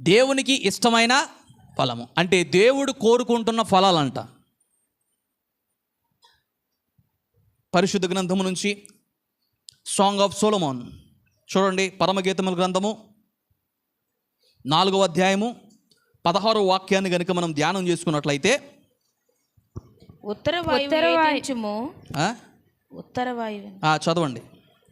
దేవునికి ఇష్టమైన ఫలము. అంటే దేవుడు కోరుకుంటున్న ఫలాలంట. పరిశుద్ధ గ్రంథము నుంచి సాంగ్ ఆఫ్ సోలమోన్ చూడండి పరమగీతముల గ్రంథము నాలుగవ అధ్యాయము పదహారో వాక్యాన్ని కనుక మనం ధ్యానం చేసుకున్నట్లయితే ఉత్తర వాయువు ఉత్తర వాయువు చదవండి.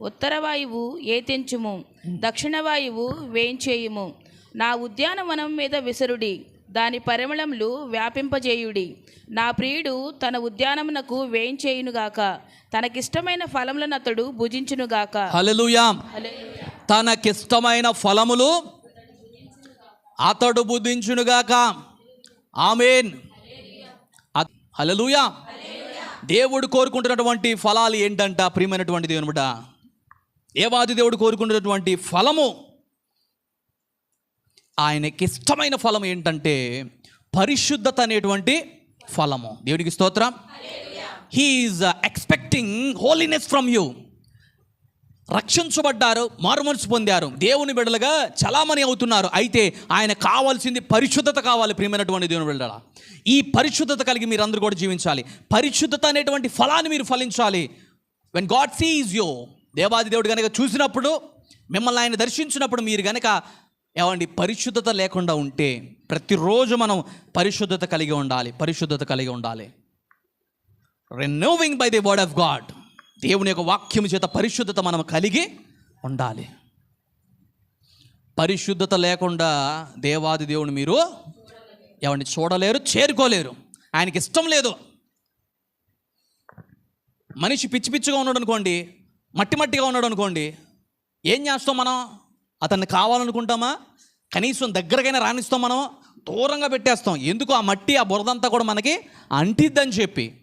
ఉత్తర వాయువు ఏతించుము దక్షిణ వాయువు వేంచేయుము. నా ఉద్యానవనం మీద విసరుడి దాని పరిమళములు వ్యాపింపజేయుడి. నా ప్రియుడు తన ఉద్యానమునకు వేంచేయునుగాక తనకిష్టమైన ఫలములను అతడు భుజించునుగాక. హల్లెలూయా. తనకిష్టమైన ఫలములు అతడు బుద్ధించునుగాక ఆమెన్. హలలుయా దేవుడు కోరుకుంటున్నటువంటి ఫలాలు ఏంటంట ప్రియమైనటువంటి దేవుని దేవాది దేవుడు కోరుకుంటున్నటువంటి ఫలము? ఆయనకి ఇష్టమైన ఫలం ఏంటంటే పరిశుద్ధత అనేటువంటి ఫలము. దేవుడికి స్తోత్రం. He's expecting holiness from you రక్షించబడ్డారు మారుమనసు పొందారు. దేవుని బిడ్డలుగా చలామణి అవుతున్నారు. అయితే ఆయన కావాల్సింది పరిశుద్ధత కావాలి ప్రియమైనటువంటి దేవుని బిడ్డల ఈ పరిశుద్ధత కలిగి మీరు అందరూ కూడా జీవించాలి. పరిశుద్ధత అనేటువంటి ఫలాన్ని మీరు ఫలించాలి. వెన్ గాడ్ సీజ్ యూ దేవాది దేవుడు కనుక చూసినప్పుడు మిమ్మల్ని ఆయన దర్శించినప్పుడు మీరు కనుక ఏమండి పరిశుద్ధత లేకుండా ఉంటే ప్రతిరోజు మనం పరిశుద్ధత కలిగి ఉండాలి పరిశుద్ధత కలిగి ఉండాలి. Renewing by the word of God దేవుని యొక్క వాక్యం చేత పరిశుద్ధత మనం కలిగి ఉండాలి. పరిశుద్ధత లేకుండా దేవాది దేవుని మీరు ఎవరిని చూడలేరు చేరుకోలేరు. ఆయనకి ఇష్టం లేదు. మనిషి పిచ్చి పిచ్చిగా ఉన్నాడు అనుకోండి మట్టి మట్టిగా ఉన్నాడు అనుకోండి ఏం చేస్తాం మనం? అతన్ని కావాలనుకుంటామా? కనీసం దగ్గరకైనా రాణిస్తాం మనం దూరంగా పెట్టేస్తాం. ఎందుకు? ఆ మట్టి ఆ బురదంతా కూడా మనకి అంటిద్దని చెప్పి.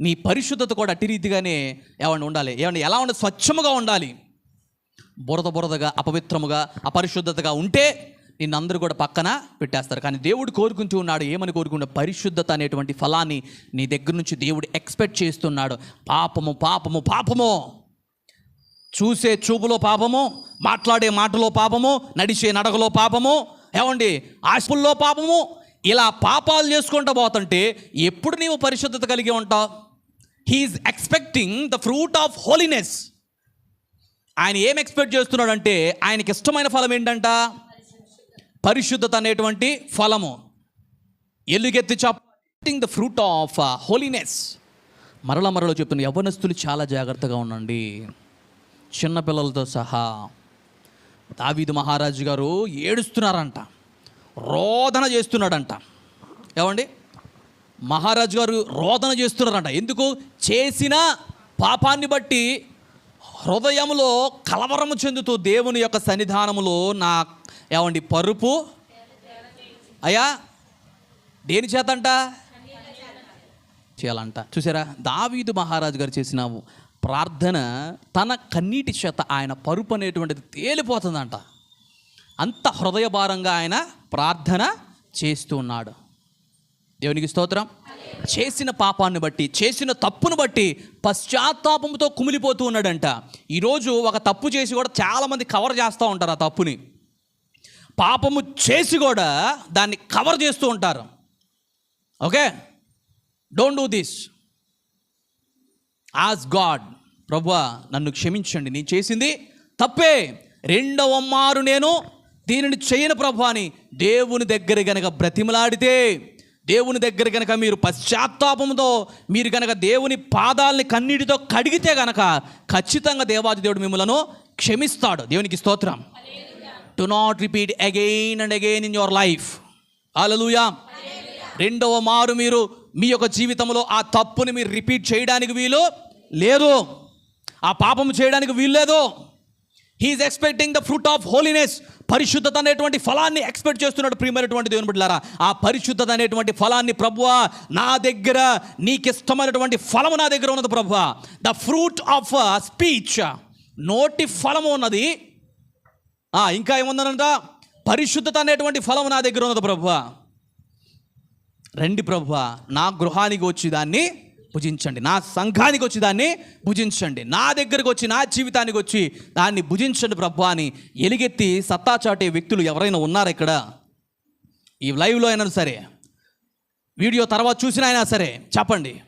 నీ పరిశుద్ధత కూడా అట్టి రీతిగానే ఏమండి ఉండాలి? ఏమండి ఎలా ఉండాలి స్వచ్ఛముగా ఉండాలి. బురద బురదగా అపవిత్రముగా అపరిశుద్ధతగా ఉంటే నిన్ను అందరూ కూడా పక్కన పెట్టేస్తారు. కానీ దేవుడు కోరుకుంటూ ఉన్నాడు ఏమని కోరుకుంటే పరిశుద్ధత అనేటువంటి ఫలాన్ని నీ దగ్గర నుంచి దేవుడు ఎక్స్పెక్ట్ చేస్తున్నాడు. పాపము పాపము పాపము. చూసే చూపులో పాపము మాట్లాడే మాటలో పాపము నడిచే నడకలో పాపము ఏమండి ఆశపుల్లో పాపము ఇలా పాపాలు చేసుకుంటూ పోతుంటే ఎప్పుడు నీవు పరిశుద్ధత కలిగి ఉంటావు? He's expecting the fruit of holiness ఆయన ఏం ఎక్స్పెక్ట్ చేస్తున్నాడంటే ఆయనకి ఇష్టమైన ఫలం ఏంటంట? పరిశుద్ధత అనేటువంటి ఫలము. ఎలుగెత్తి chopping the fruit of holiness uh, మరల మరల చెప్తున్న యవనస్తులు చాలా జాగ్రత్తగా ఉండండి. చిన్నపిల్లలతో సహా. దావీదు మహారాజు గారు ఏడుస్తున్నారంట. రోదన చేస్తున్నాడంట. ఏమండి? మహారాజు గారు రోదన చేస్తున్నారంట. ఎందుకు? చేసిన పాపాన్ని బట్టి హృదయంలో కలవరము చెందుతూ దేవుని యొక్క సన్నిధానములో నా ఏమండి పరుపు? అయ్యా దేని చేతంట? చేయాలంట. చూసారా? దావీదు మహారాజు గారు చేసిన ప్రార్థన తన కన్నీటి చేత ఆయన పరుపు అనేటువంటిది తేలిపోతుందంట. అంత హృదయభారంగా ఆయన ప్రార్థన చేస్తూ ఉన్నాడు. దేవునికి స్తోత్రం. చేసిన పాపాన్ని బట్టి చేసిన తప్పును బట్టి పశ్చాత్తాపంతో కుమిలిపోతూ ఉన్నాడంట. ఈరోజు ఒక తప్పు చేసి కూడా చాలామంది కవర్ చేస్తూ ఉంటారు ఆ తప్పుని. పాపము చేసి కూడా దాన్ని కవర్ చేస్తూ ఉంటారు. Okay? Don't do this as God ప్రభువా నన్ను క్షమించండి. నేను చేసింది తప్పే. రెండవ మారు నేను దీనిని చేయను ప్రభు అని దేవుని దగ్గర గనక బ్రతిమలాడితే దేవుని దగ్గర గనక మీరు పశ్చాత్తాపంతో మీరు గనక దేవుని పాదాలని కన్నీటితో కడిగితే గనక ఖచ్చితంగా దేవాది దేవుడు మిమ్మలను క్షమిస్తాడు. దేవునికి స్తోత్రం. Do not repeat again and again in your life hallelujah రెండవ మారు మీరు మీ యొక్క జీవితంలో ఆ తప్పుని మీరు రిపీట్ చేయడానికి వీలు లేదు. ఆ పాపం చేయడానికి వీల్లేదు. He's expecting the fruit of holiness పరిశుద్ధత అనేటువంటి ఫలాన్ని ఎక్స్పెక్ట్ చేస్తున్నాడు ప్రియమైనటువంటి దేవుని బిడ్డారా ఆ పరిశుద్ధత అనేటువంటి ఫలాన్ని ప్రభువ నా దగ్గర నీకు ఇష్టమైనటువంటి ఫలము నా దగ్గర ఉన్నది ప్రభువ. ద ఫ్రూట్ ఆఫ్ స్పీచ్ నోటి ఫలము ఉన్నది. ఇంకా ఏముందనంట? పరిశుద్ధత అనేటువంటి ఫలము నా దగ్గర ఉన్నది ప్రభువ. రండి ప్రభువ నా గృహానికి వచ్చి దాన్ని భుజించండి. నా సంఘానికి వచ్చి దాన్ని భుజించండి. నా దగ్గరకు వచ్చి నా జీవితానికి వచ్చి దాన్ని భుజించండి ప్రభు అని ఎలుగెత్తి సత్తా చాటే వ్యక్తులు ఎవరైనా ఉన్నారా ఇక్కడ? ఈ లైవ్లో అయినా సరే వీడియో తర్వాత చూసినా అయినా సరే చెప్పండి.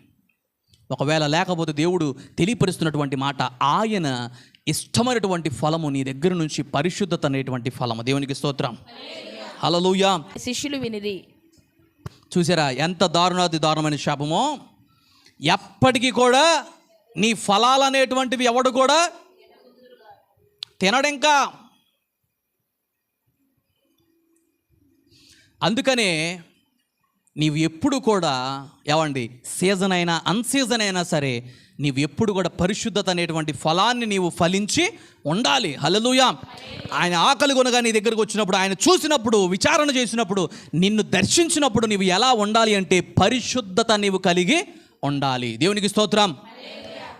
ఒకవేళ లేకపోతే దేవుడు తెలియపరుస్తున్నటువంటి మాట ఆయన ఇష్టమైనటువంటి ఫలము నీ దగ్గర నుంచి పరిశుద్ధత అనేటువంటి ఫలము. దేవునికి స్తోత్రం. హలలుయా శిష్యులు వినిరి. చూసారా ఎంత దారుణాతి దారుణమైన శాపమో? ఎప్పటికీ కూడా నీ ఫలాలు అనేటువంటివి ఎవడు కూడా తినడింకా అందుకనే నీవు ఎప్పుడు కూడా ఏమండి సీజన్ అయినా అన్సీజన్ అయినా సరే నీవు ఎప్పుడు కూడా పరిశుద్ధత అనేటువంటి ఫలాన్ని నీవు ఫలించి ఉండాలి. హలలుయా ఆయన ఆకలి కొనగా నీ దగ్గరకు వచ్చినప్పుడు ఆయన చూసినప్పుడు విచారణ చేసినప్పుడు నిన్ను దర్శించినప్పుడు నీవు ఎలా ఉండాలి అంటే పరిశుద్ధత నీవు కలిగి ఉండాలి. దేవునికి స్తోత్రం.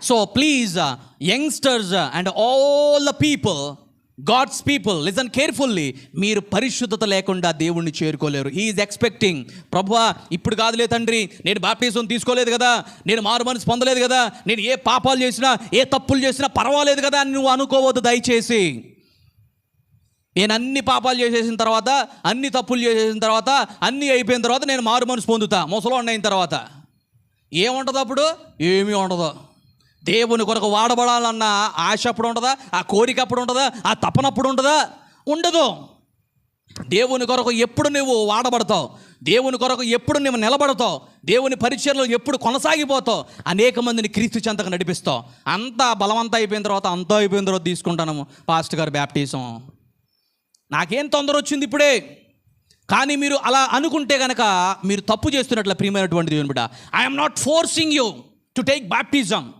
So please youngsters and all the people God's people listen carefully మీరు పరిశుద్ధత లేకుండా దేవుణ్ణి చేరుకోలేరు. ఈజ్ ఎక్స్పెక్టింగ్ ప్రభువా ఇప్పుడు కాదులే తండ్రి. నేను బాప్టిజం తీసుకోలేదు కదా. నేను మారు మనసు పొందలేదు కదా. నేను ఏ పాపాలు చేసినా ఏ తప్పులు చేసినా పర్వాలేదు కదా అని నువ్వు అనుకోవద్దు దయచేసి. నేను అన్ని పాపాలు చేసేసిన తర్వాత అన్ని తప్పులు చేసేసిన తర్వాత అన్నీ అయిపోయిన తర్వాత నేను మారు మనసు పొందుతా. ముసలో అయిన తర్వాత. ఏముండదు అప్పుడు? ఏమీ ఉండదు. దేవుని కొరకు వాడబడాలన్న ఆశ అప్పుడు ఉండదా ఆ కోరిక అప్పుడు ఉండదా ఆ తపనప్పుడు ఉండదా ఉండదు. దేవుని కొరకు ఎప్పుడు నువ్వు వాడబడతావు? దేవుని కొరకు ఎప్పుడు నువ్వు నిలబడతావు? దేవుని పరిచయలో ఎప్పుడు కొనసాగిపోతావు? అనేక మందిని క్రీస్తు చెంతకు నడిపిస్తావు. అంతా బలవంతా అయిపోయిన తర్వాత అంతా అయిపోయిన తర్వాత తీసుకుంటాను పాస్ట్ గారు బ్యాప్టిజం నాకేం తొందర వచ్చింది ఇప్పుడే? కానీ మీరు అలా అనుకుంటే కనుక మీరు తప్పు చేస్తున్నట్ల ప్రియమైనటువంటి దేవుని బిడ్డ I'm not forcing you to take baptism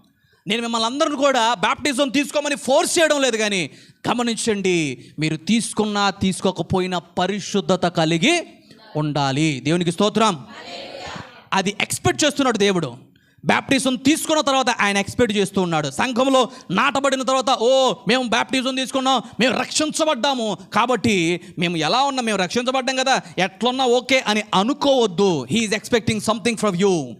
నేను మిమ్మల్ని అందరిని కూడా బ్యాప్టిజం తీసుకోమని ఫోర్స్ చేయడం లేదు కానీ గమనించండి మీరు తీసుకున్నా తీసుకోకపోయినా పరిశుద్ధత కలిగి ఉండాలి. దేవునికి స్తోత్రం. అది ఎక్స్పెక్ట్ చేస్తున్నాడు దేవుడు. బ్యాప్టిజం తీసుకున్న తర్వాత ఆయన ఎక్స్పెక్ట్ చేస్తూ ఉన్నాడు. సంఘంలో నాటబడిన తర్వాత ఓ మేము బ్యాప్టిజం తీసుకున్నాం మేము రక్షించబడ్డాము. కాబట్టి మేము ఎలా ఉన్నాం? మేము రక్షించబడ్డాం కదా. ఎట్లున్నా ఓకే అని అనుకోవద్దు. He's expecting something from you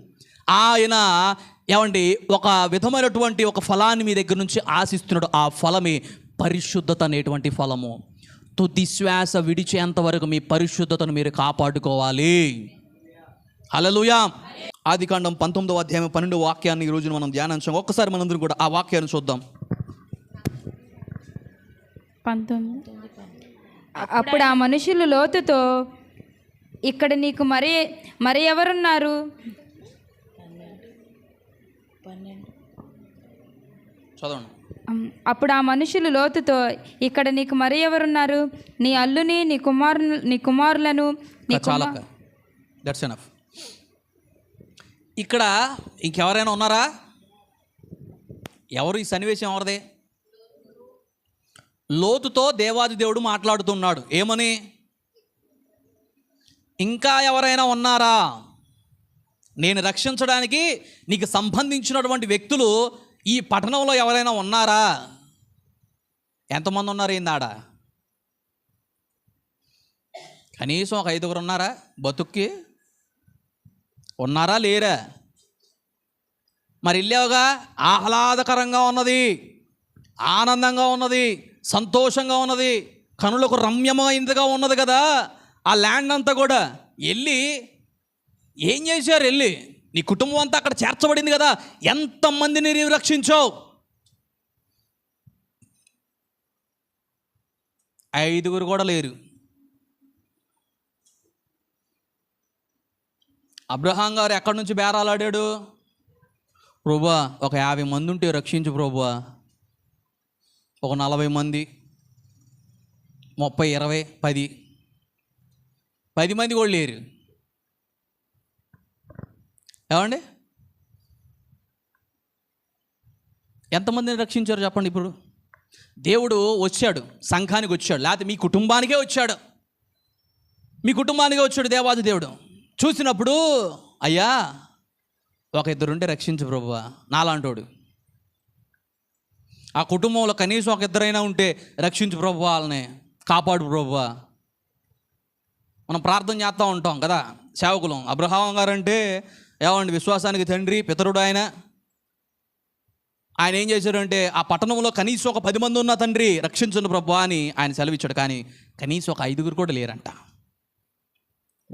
ఆయన ఏమండి ఒక విధమైనటువంటి ఒక ఫలాన్ని మీ దగ్గర నుంచి ఆశిస్తున్నాడు. ఆ ఫలమే పరిశుద్ధత అనేటువంటి ఫలము. తుది శ్వాస విడిచేంత వరకు మీ పరిశుద్ధతను మీరు కాపాడుకోవాలి. అలలుయా ఆది కాండం పంతొమ్మిదవ అధ్యాయం పన్నెండు వాక్యాన్ని ఈ రోజున మనం ధ్యానించాం. ఒక్కసారి మనందరం కూడా ఆ వాక్యాన్ని చూద్దాం. పంతొమ్మిది. అప్పుడు ఆ మనుషులు లోతుతో ఇక్కడ నీకు మరి మరి ఎవరున్నారు? చదవండి. అప్పుడు ఆ మనుషులు లోతుతో ఇక్కడ నీకు మరి ఎవరున్నారు? నీ అల్లుని నీ కుమారు నీ కుమారులను నీ చాలా దట్స్ ఎనఫ్ ఇక్కడ ఇంకెవరైనా ఉన్నారా? ఎవరు ఈ సన్నివేశం ఎవరిదే? లోతుతో దేవాది దేవుడు మాట్లాడుతున్నాడు. ఏమని? ఇంకా ఎవరైనా ఉన్నారా? నేను రక్షించడానికి నీకు సంబంధించినటువంటి వ్యక్తులు ఈ పట్టణంలో ఎవరైనా ఉన్నారా? ఎంతమంది ఉన్నారు ఏందాడ కనీసం ఒక ఐదుగురు ఉన్నారా బతుక్కి? ఉన్నారా లేరా? మరి వెళ్ళావుగా ఆహ్లాదకరంగా ఉన్నది ఆనందంగా ఉన్నది సంతోషంగా ఉన్నది కనులకు రమ్యమైందిగా ఉన్నది కదా ఆ ల్యాండ్ అంతా కూడా. వెళ్ళి ఏం చేశారు వెళ్ళి నీ కుటుంబం అంతా అక్కడ చేర్చబడింది కదా ఎంతమందిని నీవు రక్షించావు? ఐదుగురు కూడా లేరు. అబ్రహాం గారు ఎక్కడి నుంచి బేరాలాడాడు ప్రభా ఒక యాభై మంది ఉంటే రక్షించు ప్రభా ఒక నలభై మంది ముప్పై ఇరవై పది. పది మంది కూడా లేరు. ఏమండి? ఎంతమందిని రక్షించారు చెప్పండి ఇప్పుడు? దేవుడు వచ్చాడు సంఘానికి వచ్చాడు లేకపోతే మీ కుటుంబానికే వచ్చాడు. మీ కుటుంబానికే వచ్చాడు దేవాది దేవుడు. చూసినప్పుడు అయ్యా ఒక ఇద్దరుంటే రక్షించు ప్రభువా నాలాంటోడు. ఆ కుటుంబంలో కనీసం ఒక ఇద్దరైనా ఉంటే రక్షించు ప్రభు వాళ్ళని కాపాడు ప్రభువా. మనం ప్రార్థన చేస్తూ ఉంటాం కదా సేవకులం. అబ్రహాం గారు అంటే ఏమండి విశ్వాసానికి తండ్రి పితరుడు ఆయన. ఆయన ఏం చేశాడంటే ఆ పట్టణంలో కనీసం ఒక పది మంది ఉన్న తండ్రి రక్షించండి ప్రభు అని ఆయన సెలవిచ్చాడు. కానీ కనీసం ఒక ఐదుగురు కూడా లేరంట.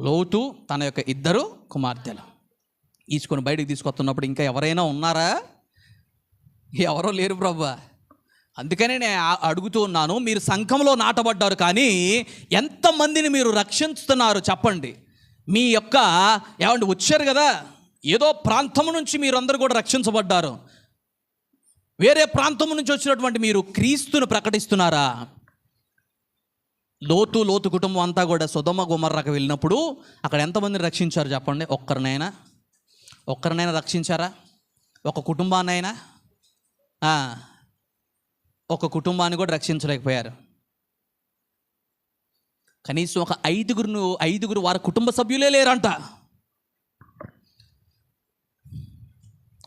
లోతు తన యొక్క ఇద్దరు కుమార్తెలు. ఈచుకొని బయటికి తీసుకొస్తున్నప్పుడు ఇంకా ఎవరైనా ఉన్నారా? ఎవరో లేరు ప్రభా. అందుకనే నేను అడుగుతూ ఉన్నాను మీరు సంఘంలో నాటబడ్డారు కానీ ఎంతమందిని మీరు రక్షిస్తున్నారు చెప్పండి. మీ యొక్క ఏమండి వచ్చారు కదా ఏదో ప్రాంతం నుంచి మీరందరూ కూడా రక్షించబడ్డారు. వేరే ప్రాంతం నుంచి వచ్చినటువంటి మీరు క్రీస్తును ప్రకటిస్తున్నారా? లోతు లోతు కుటుంబం అంతా కూడా సుధమ గుమర్రకు వెళ్ళినప్పుడు అక్కడ ఎంతమందిని రక్షించారు చెప్పండి? ఒక్కరినైనా? ఒక్కరినైనా రక్షించారా? ఒక కుటుంబాన్నైనా? ఒక కుటుంబాన్ని కూడా రక్షించలేకపోయారు. కనీసం ఒక ఐదుగురు ఐదుగురు వారి కుటుంబ సభ్యులే లేరంట.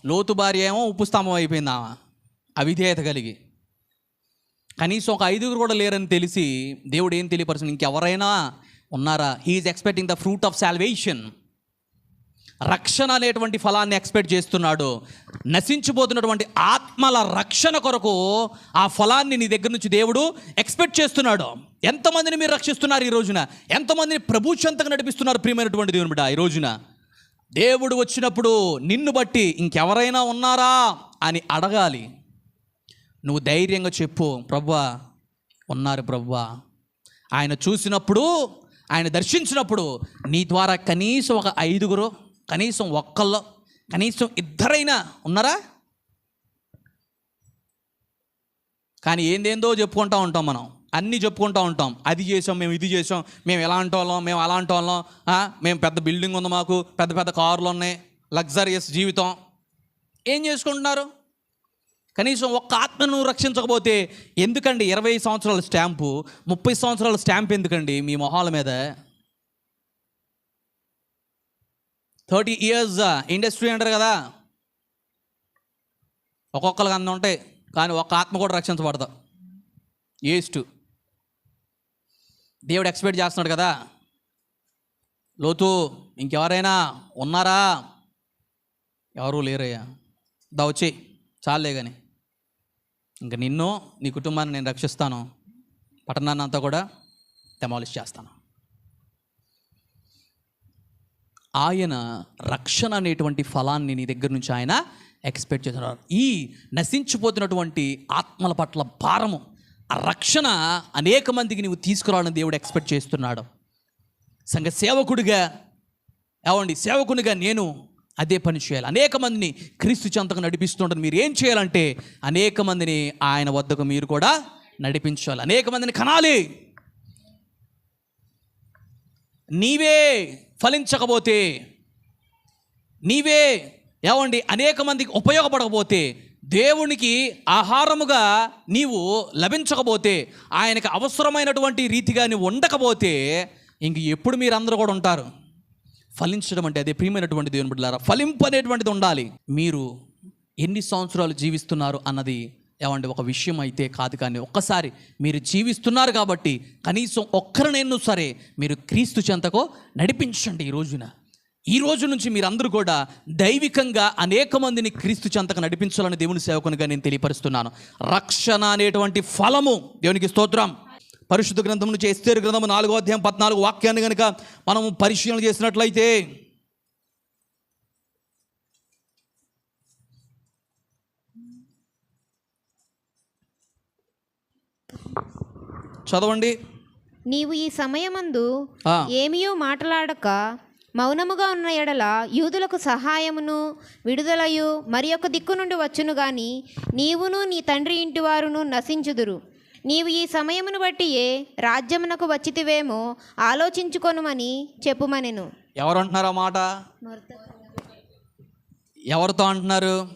లోతు భార్య ఏమో ఉప్పు స్తంభం అవిధేయత కలిగి. కనీసం ఒక ఐదుగురు కూడా లేరని తెలిసి దేవుడు ఏం తెలియపరచు ఇంకెవరైనా ఉన్నారా? He's expecting the fruit of salvation రక్షణ అనేటువంటి ఫలాన్ని ఎక్స్పెక్ట్ చేస్తున్నాడు. నశించిపోతున్నటువంటి ఆత్మల రక్షణ కొరకు ఆ ఫలాన్ని నీ దగ్గర నుంచి దేవుడు ఎక్స్పెక్ట్ చేస్తున్నాడు. ఎంతమందిని మీరు రక్షిస్తున్నారు ఈ రోజున? ఎంతమందిని ప్రభు చెంతకు నడిపిస్తున్నారు ప్రియమైనటువంటి దేవుని బిడ్డ ఈ రోజున? దేవుడు వచ్చినప్పుడు నిన్ను బట్టి ఇంకెవరైనా ఉన్నారా అని అడగాలి. నువ్వు ధైర్యంగా చెప్పు. ప్రవ్వా ఉన్నారు ప్రవ్వా ఆయన చూసినప్పుడు ఆయన దర్శించినప్పుడు నీ ద్వారా కనీసం ఒక ఐదుగురు కనీసం ఒక్కళ్ళు కనీసం ఇద్దరైనా ఉన్నారా? కానీ ఏందేందో చెప్పుకుంటూ ఉంటాం మనం. అన్నీ చెప్పుకుంటూ ఉంటాం. అది చేసాం మేము ఇది చేసాం మేము ఎలాంటి వాళ్ళం మేము అలాంటి వాళ్ళం మేము పెద్ద బిల్డింగ్ ఉంది మాకు పెద్ద పెద్ద కార్లు ఉన్నాయి లగ్జరియస్ జీవితం. ఏం చేసుకుంటున్నారు? కనీసం ఒక్క ఆత్మను రక్షించకపోతే ఎందుకండి ఇరవై సంవత్సరాల స్టాంపు? ముప్పై సంవత్సరాల స్టాంప్ ఎందుకండి మీ మొహాల మీద? థర్టీ ఇయర్స్ ఇండస్ట్రీ అంటారు కదా. ఒక్కొక్కరికి అంద ఉంటాయి కానీ ఒక్క ఆత్మ కూడా రక్షించబడదు. ఏస్టు. దేవుడు ఎక్స్పెక్ట్ చేస్తున్నాడు కదా. లోతు ఇంకెవరైనా ఉన్నారా? ఎవరూ లేరయ్యా. దా వచ్చి చాలే కానీ ఇంకా నిన్ను నీ కుటుంబాన్ని నేను రక్షిస్తాను. పట్టణాన్ని అంతా కూడా డెమాలిష్ చేస్తాను. ఆయన రక్షణ అనేటువంటి ఫలాన్ని నీ దగ్గర నుంచి ఆయన ఎక్స్పెక్ట్ చేస్తున్నారు. ఈ నశించిపోతున్నటువంటి ఆత్మల పట్ల భారము ఆ రక్షణ అనేక మందికి నువ్వు తీసుకురావాలని దేవుడు ఎక్స్పెక్ట్ చేస్తున్నాడు. సంఘ సేవకుడిగా ఏమండి? సేవకునిగా నేను అదే పని చేయాలి. అనేక మందిని క్రీస్తు చెంతకు నడిపిస్తుంటుంది మీరు ఏం చేయాలంటే అనేక మందిని ఆయన వద్దకు మీరు కూడా నడిపించాలి. అనేక మందిని కనాలి. నీవే ఫలించకపోతే నీవే ఏమండి అనేక మందికి ఉపయోగపడకపోతే దేవునికి ఆహారముగా నీవు లభించకపోతే ఆయనకు అవసరమైనటువంటి రీతిగా నీవు ఉండకపోతే ఇంక ఎప్పుడు మీరందరూ కూడా ఉంటారు. ఫలించడం అంటే అదే ప్రియమైనటువంటి దేవుని బిడ్డలారా ఫలింపు అనేటువంటిది ఉండాలి. మీరు ఎన్ని సంవత్సరాలు జీవిస్తున్నారు అన్నది ఏమంటే ఒక విషయం అయితే కాదు కానీ ఒక్కసారి మీరు జీవిస్తున్నారు కాబట్టి కనీసం ఒక్కరినైనా సరే మీరు క్రీస్తు చెంతకో నడిపించండి ఈ రోజున. ఈ రోజు నుంచి మీరందరూ కూడా దైవికంగా అనేక మందిని క్రీస్తు చెంతకు నడిపించాలని దేవుని సేవకునిగా నేను తెలియపరుస్తున్నాను. రక్షణ అనేటువంటి ఫలము దేవునికి స్తోత్రం. పరిశుద్ధ గ్రంథం నుంచి ఎస్తేరు గ్రంథము నాలుగో అధ్యాయం పద్నాలుగు వాక్యాన్ని కనుక మనం పరిశీలన చేసినట్లయితే చదవండి నీవు ఈ సమయమందు. ఏమీయూ మాట్లాడక మౌనముగా ఉన్న ఎడల యూదులకు సహాయమును విడుదలయు మరి ఒక దిక్కు నుండి వచ్చును గాని నీవును నీ తండ్రి ఇంటి వారును నశించుదురు నీవు ఈ సమయమును బట్టి ఏ రాజ్యమునకు వచ్చితివేమో ఆలోచించుకొనుమని చెప్పుమనెను. ఎవరు అంటున్నారు మాట? ఎవరితో అంటున్నారు?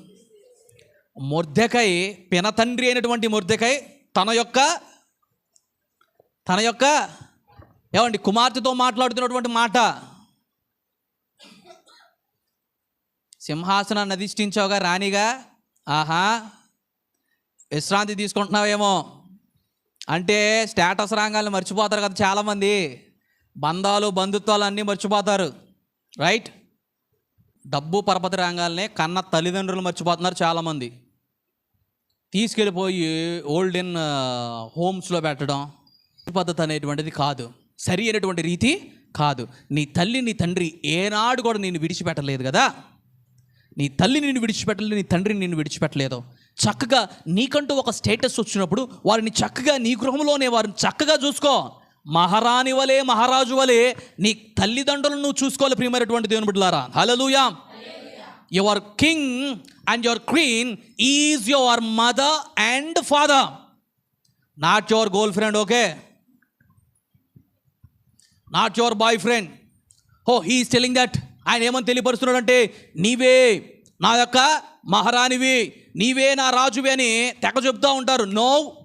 మొర్దెకై పినతండ్రి అయినటువంటి మొర్దెకై తన యొక్క తన యొక్క ఏమండి కుమార్తెతో మాట్లాడుతున్నటువంటి మాట. సింహాసనాన్ని అధిష్ఠించావుగా రాణిగా? ఆహా. విశ్రాంతి తీసుకుంటున్నావేమో? అంటే స్టేటస్ రంగాలను మర్చిపోతారు కదా చాలామంది. బంధాలు బంధుత్వాలు అన్నీ మర్చిపోతారు. రైట్? డబ్బు పరపతి రంగాలనే కన్న తల్లిదండ్రులు మర్చిపోతున్నారు చాలామంది. తీసుకెళ్ళిపోయి ఓల్డ్ ఇన్ హోమ్స్లో పెట్టడం పద్ధతి అనేటువంటిది కాదు. సరి అయినటువంటి రీతి కాదు. నీ తల్లి నీ తండ్రి ఏనాడు కూడా నేను విడిచిపెట్టలేదు కదా. నీ తల్లి నిన్ను విడిచిపెట్టలేదు నీ తండ్రి నిన్ను విడిచిపెట్టలేదు. చక్కగా నీకంటూ ఒక స్టేటస్ వచ్చినప్పుడు వారిని చక్కగా నీ గృహంలోనే వారిని చక్కగా చూసుకో. మహారాణి వలె మహారాజు వలె నీ తల్లిదండ్రులను నువ్వు చూసుకోవాలి ప్రియమైనటువంటి దేవుని బిడ్డలారా. Hallelujah your king and your queen is your mother and father not your girlfriend okay not your boyfriend oh he's telling that ఆయన ఏమని తెలియపరుస్తున్నాడంటే నీవే నా యొక్క మహారాణివి నీవే నా రాజువి అని తెగ చెప్తూ ఉంటారు. No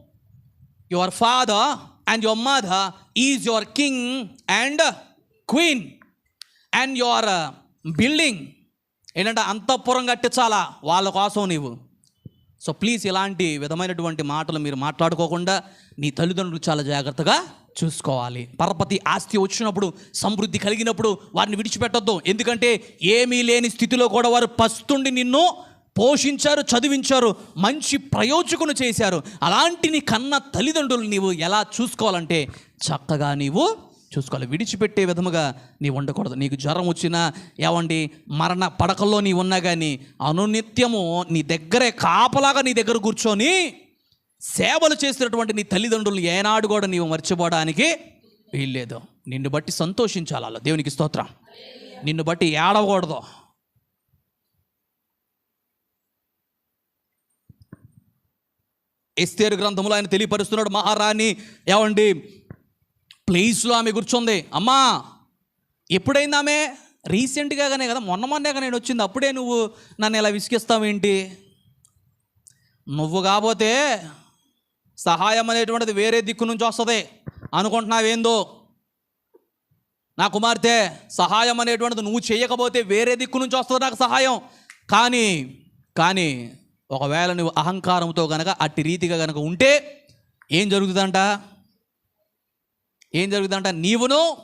your father and your mother is your king and queen and your building. ఏంటంటే అంతఃపురం కట్టించాలా వాళ్ళ కోసం నీవు. సో ప్లీజ్ ఇలాంటి విధమైనటువంటి మాటలు మీరు మాట్లాడుకోకుండా నీ తల్లిదండ్రులు చాలా జాగ్రత్తగా చూసుకోవాలి. పరపతి ఆస్తి వచ్చినప్పుడు సమృద్ధి కలిగినప్పుడు వారిని విడిచిపెట్టొద్దు. ఎందుకంటే ఏమీ లేని స్థితిలో కూడా వారు పస్తుండి నిన్ను పోషించారు చదివించారు మంచి ప్రయోజకును చేశారు. అలాంటి నీ కన్న తల్లిదండ్రులు నీవు ఎలా చూసుకోవాలంటే చక్కగా నీవు చూసుకోవాలి. విడిచిపెట్టే విధముగా నీవు ఉండకూడదు. నీకు జ్వరం వచ్చినా ఏమండి మరణ పడకల్లో నీ ఉన్నా కానీ అనునిత్యము నీ దగ్గరే కాపలాగా నీ దగ్గర కూర్చొని సేవలు చేసినటువంటి నీ తల్లిదండ్రులు ఏనాడు కూడా నీవు మర్చిపోవడానికి వీల్లేదు. నిన్ను బట్టి సంతోషించాలి అలా. దేవునికి స్తోత్రం. నిన్ను బట్టి ఏడవకూడదు. ఎస్తేరు గ్రంథంలో ఆయన తెలియపరుస్తున్నాడు మహారాణి ఏమండి? ప్లేస్లో ఆమె కూర్చుంది. అమ్మా ఎప్పుడైంది ఆమె? రీసెంట్గానే కదా మొన్న మొన్నగా నేను వచ్చింది. అప్పుడే నువ్వు నన్ను ఇలా విసిగిస్తావేంటి నువ్వు కాకపోతే సహాయం అనేటువంటిది వేరే దిక్కు నుంచి వస్తుంది. అనుకుంటున్నావేందో? నా కుమార్తె సహాయం అనేటువంటిది నువ్వు చేయకపోతే వేరే దిక్కు నుంచి వస్తుంది నాకు సహాయం. కానీ కానీ ఒకవేళ నువ్వు అహంకారంతో గనక అట్టి రీతిగా గనక ఉంటే ఏం జరుగుతుందంట? ఏం జరుగుతుందంట? నీవును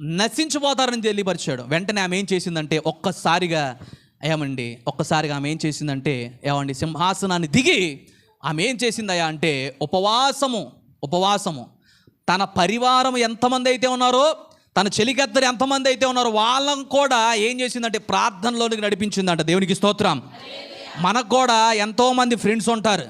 నశించిపోతారని తెలియపరిచాడు. వెంటనే ఆమె ఏం చేసిందంటే ఒక్కసారిగా ఏమండి? ఒక్కసారిగా ఆమె ఏం చేసిందంటే ఏమండి? సింహాసనాన్ని దిగి ఆమె ఏం చేసిందయ్యా అంటే ఉపవాసము ఉపవాసము. తన పరివారం ఎంతమంది అయితే ఉన్నారో తన చెలికత్తరు ఎంతమంది అయితే ఉన్నారో వాళ్ళని కూడా ఏం చేసిందంటే ప్రార్థనలోనికి నడిపించిందంట. దేవునికి స్తోత్రం. మనకు కూడా ఎంతోమంది ఫ్రెండ్స్ ఉంటారు.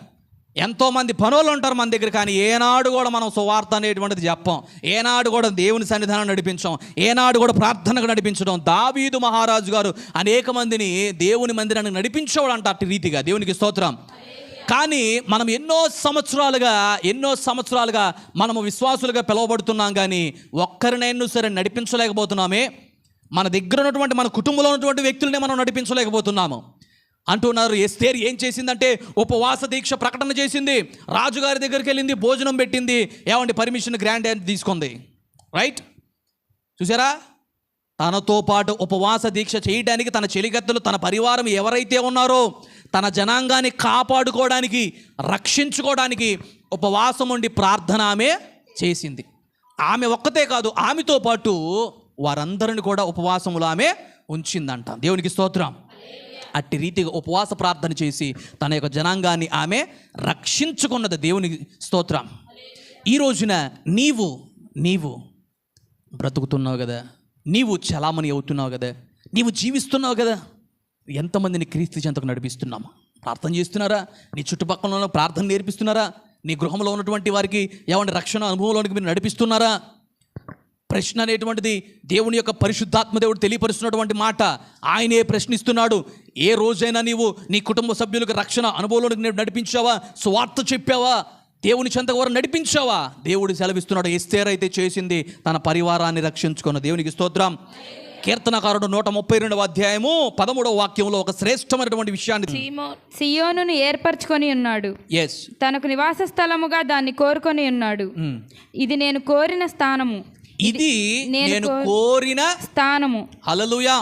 ఎంతోమంది పనులు ఉంటారు మన దగ్గర కానీ ఏనాడు కూడా మనం సువార్త అనేటువంటిది చెప్పం. ఏనాడు కూడా దేవుని సన్నిధానం నడిపించం. ఏనాడు కూడా ప్రార్థనకు నడిపించడం. దావీదు మహారాజు గారు అనేక మందిని దేవుని మందిరానికి నడిపించేవాడు అంట అట్టి రీతిగా. దేవునికి స్తోత్రం. కానీ మనం ఎన్నో సంవత్సరాలుగా ఎన్నో సంవత్సరాలుగా మనము విశ్వాసులుగా పిలువబడుతున్నాం కానీ ఒక్కరినైనా సరే నడిపించలేకపోతున్నామే. మన దగ్గర ఉన్నటువంటి మన కుటుంబంలో ఉన్నటువంటి వ్యక్తులనే మనం నడిపించలేకపోతున్నాము. అంటున్నారు ఎస్తేర్ ఏం చేసిందంటే ఉపవాస దీక్ష ప్రకటన చేసింది. రాజుగారి దగ్గరికి వెళ్ళింది భోజనం పెట్టింది. ఏమండి పర్మిషన్ గ్రాండ్ అని తీసుకుంది. రైట్? చూసారా? తనతో పాటు ఉపవాస దీక్ష చేయడానికి తన చెలిగత్తలు తన పరివారం ఎవరైతే ఉన్నారో తన జనాంగాన్ని కాపాడుకోవడానికి రక్షించుకోవడానికి ఉపవాసం ఉండి ప్రార్థన ఆమె చేసింది. ఆమె ఒక్కతే కాదు ఆమెతో పాటు వారందరిని కూడా ఉపవాసములు ఆమె ఉంచిందంట. దేవునికి స్తోత్రం. అట్టి రీతిగా ఉపవాస ప్రార్థన చేసి తన యొక్క జనాంగాన్ని ఆమె రక్షించుకున్నది దేవునికి స్తోత్రం. ఈ రోజున నీవు నీవు బ్రతుకుతున్నావు కదా. నీవు చలామణి అవుతున్నావు కదా. నీవు జీవిస్తున్నావు కదా. ఎంతమందిని క్రీస్తు చెంతకు నడిపిస్తున్నామా? ప్రార్థన చేస్తున్నారా? నీ చుట్టుపక్కల ప్రార్థన నేర్పిస్తున్నారా? నీ గృహంలో ఉన్నటువంటి వారికి ఏమంటే రక్షణ అనుభవంలోనికి మీరు నడిపిస్తున్నారా? ప్రశ్న అనేటువంటిది దేవుని యొక్క పరిశుద్ధాత్మ దేవుడు తెలియపరుస్తున్నటువంటి మాట. ఆయనే ప్రశ్నిస్తున్నాడు. ఏ రోజైనా నీవు నీ కుటుంబ సభ్యులకు రక్షణ అనుభవంలోనికి నడిపించావా? స్వార్థ చెప్పావా? దేవుని చెంత వారు నడిపించావా? దేవుడు సెలవిస్తున్నాడు ఎస్తేరైతే అయితే చేసింది తన పరివారాన్ని రక్షించుకున్న దేవునికి స్తోత్రం. కీర్తనకారుడు నూట ముప్పై రెండవ అధ్యాయము పదమూడవ వాక్యంలో ఒక శ్రేష్టమైనటువంటి విషయాన్ని సీమో సియోనును ఏర్పరచుకొని ఉన్నాడు. ఎస్ తనకు నివాస స్థలముగా దాన్ని కోరుకొని ఉన్నాడు. ఇది నేను కోరిన స్థానము. ఇది నేను కోరిన స్థానము. హలలుయా